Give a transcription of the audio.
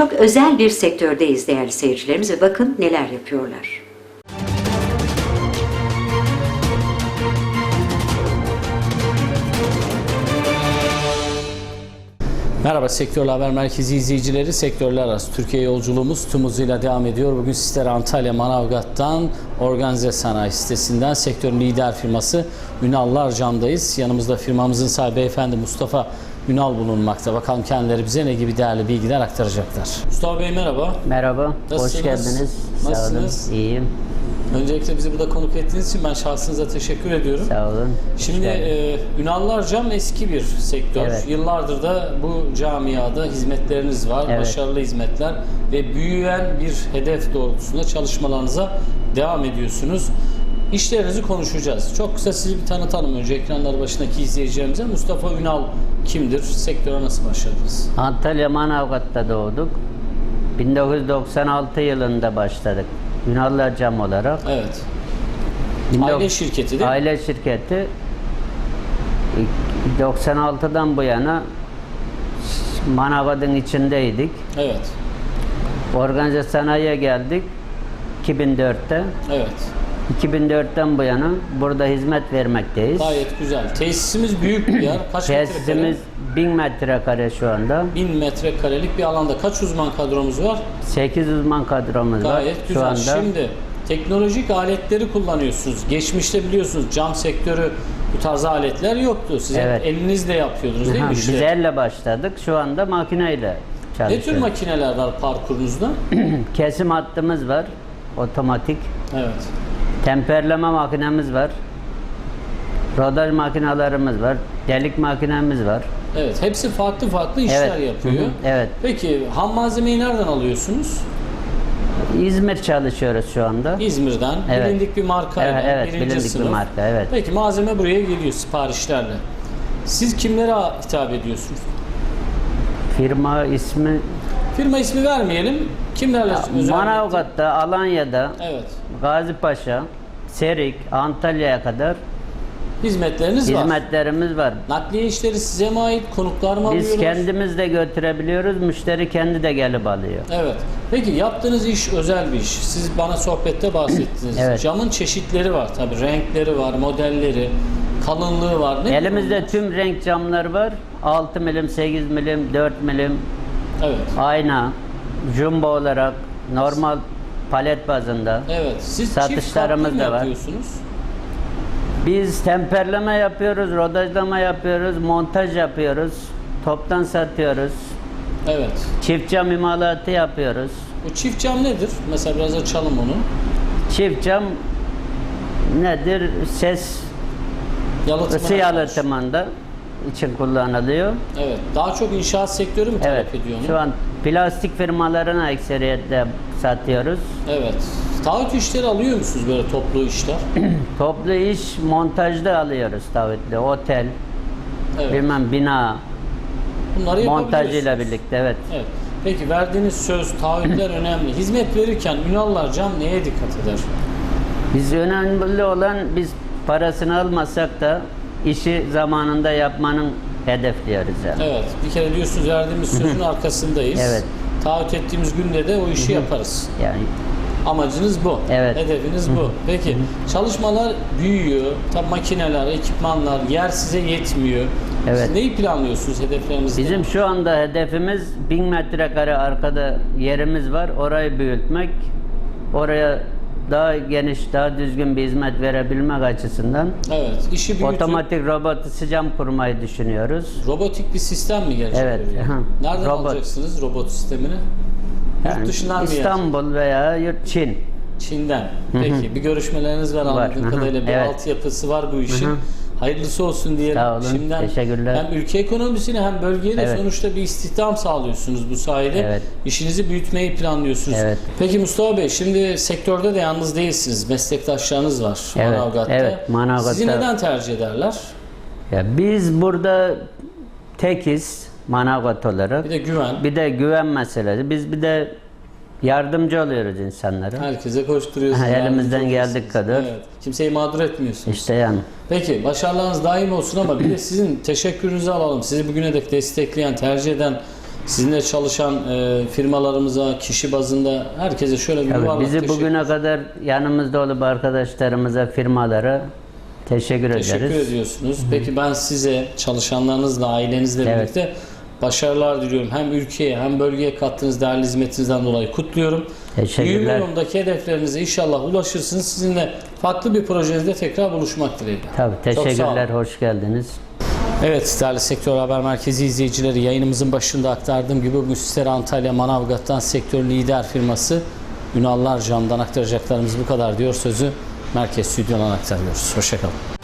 Çok özel bir sektördeyiz değerli seyircilerimiz ve bakın neler yapıyorlar. Merhaba Sektörler Haber Merkezi izleyicileri. Sektörler arası Türkiye yolculuğumuz tüm hızıyla devam ediyor. Bugün sizlere Antalya Manavgat'tan Organize Sanayi sitesinden sektörün lider firması Ünallar Cam'dayız. Yanımızda firmamızın sahibi beyefendi Mustafa Ünal bulunmakta. Bakalım kendileri bize ne gibi değerli bilgiler aktaracaklar. Mustafa Bey merhaba. Merhaba, Nasılsınız? hoş geldiniz. Sağ Nasılsınız? olun, iyiyim. Öncelikle bizi burada konuk ettiğiniz için ben şahsınıza teşekkür ediyorum. Sağ olun. Şimdi e, Ünallar Cam eski bir sektör. Evet. Yıllardır da bu camiada hizmetleriniz var. Evet. Başarılı hizmetler ve büyüyen bir hedef doğrultusunda çalışmalarınıza devam ediyorsunuz. İşlerinizi konuşacağız. Çok kısa sizi bir tanıtalım önce ekranlar başındaki izleyicilerimize. Mustafa Ünal kimdir? Sektöre nasıl başladınız? Antalya Manavgat'ta doğduk. 1996 yılında başladık. Ünallar Cam olarak. Evet. 19 Aile şirketi değil mi? Aile şirketi. 96'dan bu yana Manavgat'ın içindeydik. Evet. Organize sanayiye geldik 2004'te. Evet. 2004'ten bu yana burada hizmet vermekteyiz. Gayet güzel. Tesisimiz büyük bir yer. Kaç? Tesisimiz 1000 metrekare şu anda. 1000 metrekarelik bir alanda kaç uzman kadromuz var? 8 uzman kadromuz var Gayet şu güzel. anda. Şimdi teknolojik aletleri kullanıyorsunuz. Geçmişte biliyorsunuz cam sektörü bu tarz aletler yoktu. Siz Evet. elinizle yapıyordunuz değil mi Biz işleri? elle başladık. Şu anda makineyle Ne çalışıyoruz. tür makineler var parkurunuzda? Kesim hattımız var. Otomatik. evet. Temperleme makinemiz var. Rodaj makinelerimiz var. Delik makinemiz var. Evet. Hepsi farklı farklı işler Evet. yapıyor. Hı hı, evet. Peki ham malzemeyi nereden alıyorsunuz? İzmir çalışıyoruz şu anda. İzmir'den. Evet. Bilindik bir markayla. Evet, evet, bilindik bir sınıf. marka, evet. Peki malzeme buraya geliyor siparişlerle. Siz kimlere hitap ediyorsunuz? Firma ismi Firma ismi vermeyelim. Kimlerle özellikle? Manavgat'ta, Alanya'da, Evet. Gazipaşa, Serik, Antalya'ya kadar Hizmetleriniz var. hizmetlerimiz var. Nakliye işleri size mi ait? Konuklar mı Biz alıyorsunuz? kendimiz de götürebiliyoruz. Müşteri kendi de gelip alıyor. Evet. Peki yaptığınız iş özel bir iş. Siz bana sohbette bahsettiniz. Evet. Camın çeşitleri var tabii. Renkleri var, modelleri, kalınlığı var. Ne Elimizde tüm renk camlar var. 6 milim, 8 milim, 4 milim, Evet. ayna, jumbo olarak, normal palet bazında. Evet. Siz Satışlarımız çift da var. yapıyorsunuz? Biz temperleme yapıyoruz, rodajlama yapıyoruz, montaj yapıyoruz, toptan satıyoruz, Evet. çift cam imalatı yapıyoruz. Bu çift cam nedir? Mesela biraz açalım onu. Çift cam nedir? Ses Yalıtımına ısı karşı. yalıtımında için kullanılıyor. Evet. Daha çok inşaat sektörü mü Evet. talep ediyor onu? Şu an plastik firmalarına ekseriyetle satıyoruz. Evet. Taahhüt işleri alıyor musunuz böyle toplu işler? Toplu iş montajda alıyoruz taahhütle. Otel, Evet. bilmem bina Bunları montajıyla birlikte evet. Evet. Peki verdiğiniz söz, taahhütler önemli. Hizmet verirken Ünallar Cam neye dikkat eder? Biz önemli olan biz parasını almasak da işi zamanında yapmanın hedefliyoruz yani. Evet. Bir kere diyorsunuz verdiğimiz sözün arkasındayız. Evet. Taahhüt ettiğimiz günde de o işi yaparız. Yani Amacınız bu. Evet. Hedefiniz bu. Peki çalışmalar büyüyor. Tabi makineler, ekipmanlar, yer size yetmiyor. Evet. Siz neyi planlıyorsunuz hedeflerinizde? bizim şu anda hedefimiz 1000 metrekare arkada yerimiz var. Orayı büyütmek. Oraya daha geniş, daha düzgün bir hizmet verebilmek açısından Evet. işi büyütüp otomatik robot cam kurmayı düşünüyoruz. robotik bir sistem mi gelecek? Evet. Nereden Robot. alacaksınız robot sistemini? Yurt Yani dışından mı gelecek? İstanbul veya yurt Çin. Çin'den. Peki bir görüşmeleriniz var, anladığım hı hı, kadarıyla bir evet. altyapısı var bu işin. Hayırlısı olsun diyelim. Sağ olun, Şimdiden teşekkürler. hem ülke ekonomisine hem bölgeye de Evet. sonuçta bir istihdam sağlıyorsunuz bu sayede. Evet. İşinizi büyütmeyi planlıyorsunuz. Evet. Peki Mustafa Bey şimdi sektörde de yalnız değilsiniz. Meslektaşlarınız var Evet, Manavgat'ta. evet, Manavgat'ta. Sizi neden tercih ederler? Ya biz burada tekiz Manavgat olarak. Bir de güven. Bir de güven meselesi. Biz bir de yardımcı oluyoruz insanlara. Herkese koşturuyorsunuz. Ha, elimizden geldik kadar. Evet. Kimseyi mağdur etmiyorsunuz. İşte yani. Peki başarılarınız daim olsun ama bir de sizin teşekkürünüzü alalım. Sizi bugüne dek destekleyen, tercih eden Sizinle çalışan e, firmalarımıza, kişi bazında herkese şöyle bir yuvarlak bizi teşekkür, bugüne kadar yanımızda olup arkadaşlarımıza, firmalara teşekkür, teşekkür ederiz. ediyorsunuz. Peki ben size çalışanlarınızla, ailenizle Evet. birlikte başarılar diliyorum. Hem ülkeye hem bölgeye kattığınız değerli hizmetinizden dolayı kutluyorum. Teşekkürler. Yolundaki hedeflerinize inşallah ulaşırsınız. Sizinle farklı bir projenizde tekrar buluşmak dileğiyle. Tabii teşekkürler, hoş geldiniz. Evet değerli Sektör Haber Merkezi izleyicileri yayınımızın başında aktardığım gibi bugün sizlere Antalya Manavgat'tan sektör lider firması Ünallar Cam'dan aktaracaklarımız bu kadar diyor sözü Merkez Stüdyo'dan aktarıyoruz. Hoşçakalın.